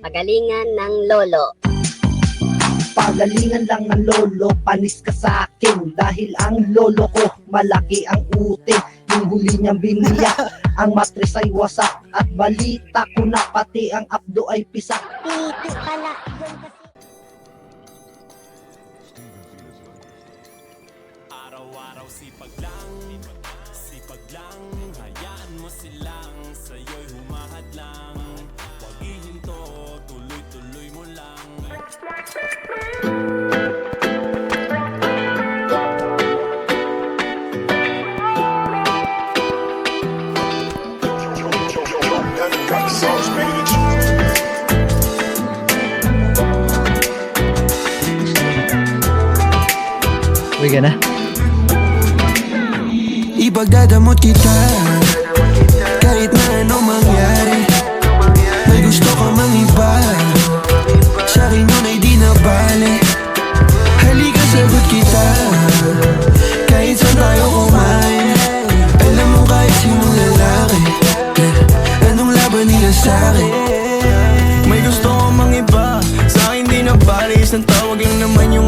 Pagalingan ng lolo. Pagalingan lang ng lolo, panis ka sa akin Dahil ang lolo ko, malaki ang utin Yung huli niyang biniyak, ang matres ay wasak At balita ko na pati ang abdo ay pisak Titi pala. Yun kasi. Araw-araw sipag lang Ka na? Ipagdadamot kita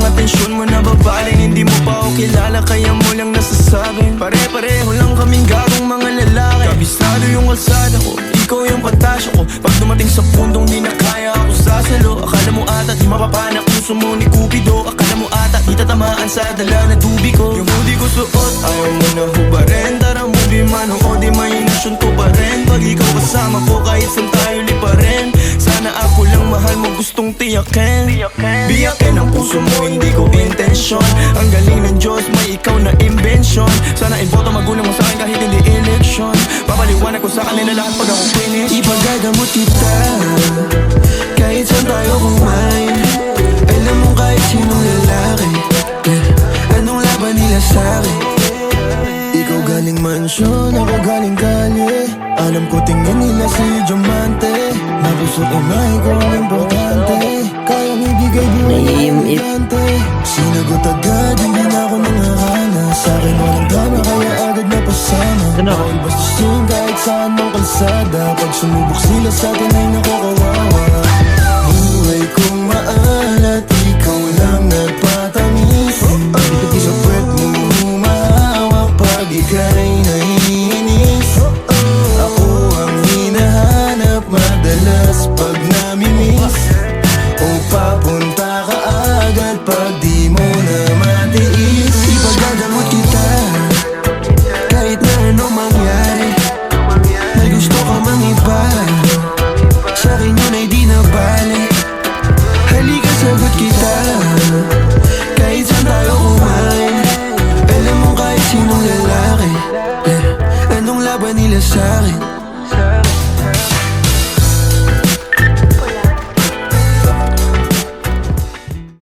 atensyon mo na babaling Hindi mo pa ako kilala Kaya mo lang nasasabi Pare-pareho lang kaming gagong mga lalaki. Kabisado yung kalsada ko Ikaw yung pantasya ko. Pag dumating sa pundong di na kaya ako sasalo. Akala mo ata di mapapana Puso mo ni Cupido. Akala mo ata di tatamaan sa dala na tubi ko. Yung hoodie ko suot Ayaw mo na hubarin. Tara movie man o di imahinasyon ko pa rin. Pag ikaw kasama ko kahit saan tayo lipa rin Sana ako lang mahal mo gustong tiyakin. Biyakin ang puso mo hindi ko intensyon. Ang galing ng Diyos may ikaw na invention. Sana iboto magulang mo sa akin kahit hindi election. Papaliwanag ko sa kanila lahat pag ako finish. Ipagagamot kita. Kahit saan tayo kumain mansyon, ako galing kalye Alam ko tingin nila si Diamante. Nabusot ang mga ikaw ang importante. Kayang ibigay buhay ang importante Sinagot agad, hindi na ako nangarana Sa akin walang drama, kaya agad na pasama. Ano? Bawal bastusin kahit saan ng kalsada. Pag sumubok sila sa atin ay nakakawawa